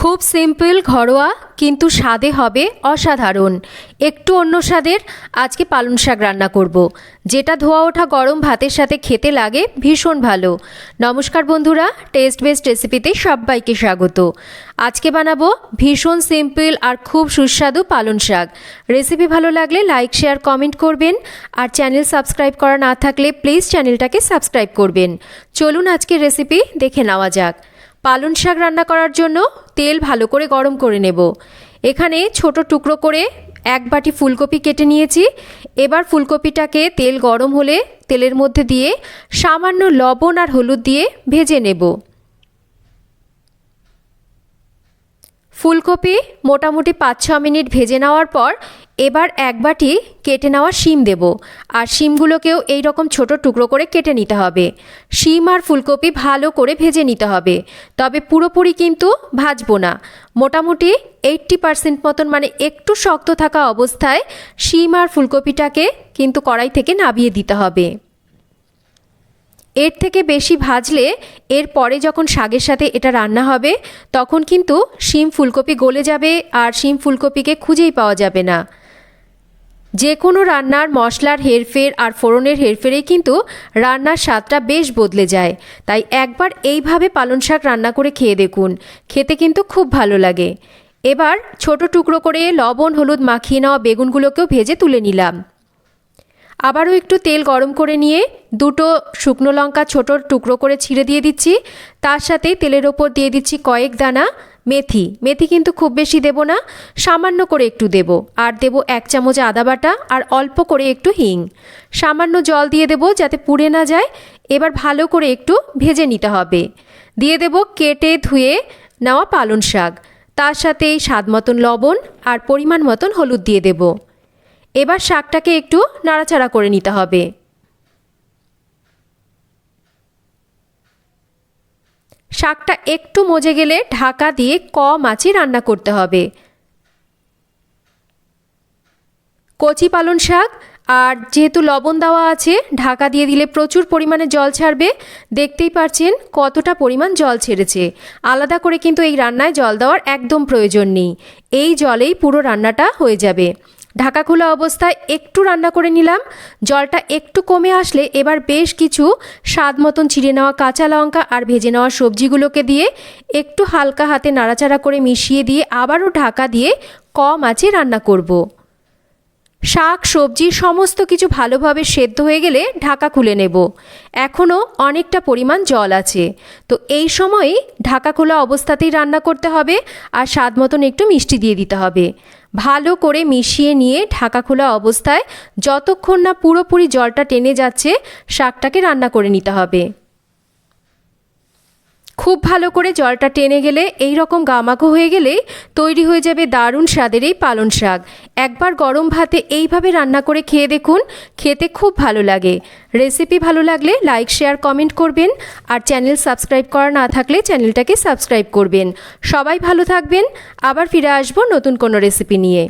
খুব সিম্পল, ঘরোয়া, কিন্তু স্বাদে হবে অসাধারণ। একটু অন্য স্বাদের আজকে পালং শাক রান্না করব। যেটা ধোয়া ওঠা গরম ভাতের সাথে খেতে লাগে ভীষণ ভালো। নমস্কার বন্ধুরা টেস্ট বেস্ট রেসিপিতে সবাইকে স্বাগত। আজকে বানাবো ভীষণ সিম্পল আর খুব সুস্বাদু পালং শাক। রেসিপি ভালো লাগলে লাইক শেয়ার কমেন্ট করবেন। আর চ্যানেল সাবস্ক্রাইব করা না থাকলে প্লিজ চ্যানেলটাকে সাবস্ক্রাইব করবেন। চলুন আজকের রেসিপি দেখে নেওয়া যাক। পালং শাক রান্না করার জন্য তেল ভালো করে গরম করে নেব। এখানে ছোট টুকরো করে এক বাটি ফুলকপি কেটে নিয়েছি। এবার ফুলকপিটাকে তেল গরম হলে তেলের মধ্যে দিয়ে সামান্য লবণ আর হলুদ দিয়ে ভেজে নেব। ফুলকপি মোটামুটি পাঁচ ছ মিনিট ভেজে নেওয়ার পর এবার এক বাটি কেটে নেওয়া শিম দেব, আর শিমগুলোকেও এই রকম ছোট টুকরো করে কেটে নিতে হবে। শিম আর ফুলকপি ভালো করে ভেজে নিতে হবে, তবে পুরোপুরি কিন্তু ভাজবো না। মোটামুটি এইট্টি পারসেন্ট মতন মানে একটু শক্ত থাকা অবস্থায় শিম আর ফুলকপিটাকে কিন্তু কড়াই থেকে নাবিয়ে দিতে হবে। এর থেকে বেশি ভাজলে এর পরে যখন শাকের সাথে এটা রান্না হবে, তখন কিন্তু শিম ফুলকপি গলে যাবে আর শিম ফুলকপিকে খুঁজেই পাওয়া যাবে না। যে কোনো রান্নার মশলার হেরফের আর ফোড়নের হেরফেরে কিন্তু রান্নার স্বাদটা বেশ বদলে যায়। তাই একবার এইভাবে পালং শাক রান্না করে খেয়ে দেখুন। খেতে কিন্তু খুব ভালো লাগে। এবার ছোট টুকরো করে লবণ, হলুদ মাখিয়ে নেওয়া বেগুনগুলোকেও ভেজে তুলে নিলাম। আবারও একটু তেল গরম করে নিয়ে দুটো শুকনো লঙ্কা ছোট টুকরো করে ছিঁড়ে দিয়ে দিচ্ছি। তার সাথে তেলের ওপর দিয়ে দিচ্ছি কয়েক দানা মেথি। মেথি কিন্তু খুব বেশি দেব না, সামান্য করে একটু দেব। আর দেব এক চামচ আদা বাটা আর অল্প করে একটু হিং। সামান্য জল দিয়ে দেব যাতে পুড়ে না যায়। এবার ভালো করে একটু ভেজে নিতে হবে। দিয়ে দেব কেটে ধুয়ে নেওয়া পালং শাক। তার সাথে স্বাদ মতন লবণ আর পরিমাণ মতন হলুদ দিয়ে দেবো। এবার শাকটাকে একটু নাড়াচাড়া করে নিতে হবে। শাকটা একটু মজে গেলে ঢাকা দিয়ে কম আঁচে রান্না করতে হবে। কচি পালং শাক আর যেহেতু লবণ দেওয়া আছে, ঢাকা দিয়ে দিলে প্রচুর পরিমাণে জল ছাড়বে। দেখতেই পারছেন কতটা পরিমাণ জল ছেড়েছে। আলাদা করে কিন্তু এই রান্নায় জল দেওয়ার একদম প্রয়োজন নেই। এই জলেই পুরো রান্নাটা হয়ে যাবে। ঢাকা খোলা অবস্থায় একটু রান্না করে নিলাম জলটা একটু কমে আসলে এবার বেশ কিছু স্বাদ মতন ছিঁড়ে নেওয়া কাঁচা লঙ্কা আর ভেজে নেওয়া সবজিগুলোকে দিয়ে একটু হালকা হাতে নাড়াচাড়া করে মিশিয়ে দিয়ে আবারও ঢাকা দিয়ে কম আঁচে রান্না করব। শাক, সবজি, সমস্ত কিছু ভালোভাবে সেদ্ধ হয়ে গেলে ঢাকা খুলে নেব। এখনও অনেকটা পরিমাণ জল আছে। তো এই সময়ই ঢাকা খোলা অবস্থাতেই রান্না করতে হবে আর স্বাদ মতন একটু মিষ্টি দিয়ে দিতে হবে। ভালো করে মিশিয়ে নিয়ে ঢাকা খোলা অবস্থায় যতক্ষণ না পুরোপুরি জলটা টেনে যাচ্ছে, শাকটাকে রান্না করে নিতে হবে। খুব ভালো করে জলটা টেনে গেলে এই রকম গামাখো হয়ে গেলে তৈরি হয়ে যাবে দারুণ স্বাদের এই পালন শাক। একবার গরম ভাতে এইভাবে রান্না করে খেয়ে দেখুন, খেতে খুব ভালো লাগে। রেসিপি ভালো লাগলে লাইক, শেয়ার, কমেন্ট করবেন আর চ্যানেল সাবস্ক্রাইব করা না থাকলে চ্যানেলটাকে সাবস্ক্রাইব করবেন। সবাই ভালো থাকবেন, আবার ফিরে আসব নতুন কোনো রেসিপি নিয়ে।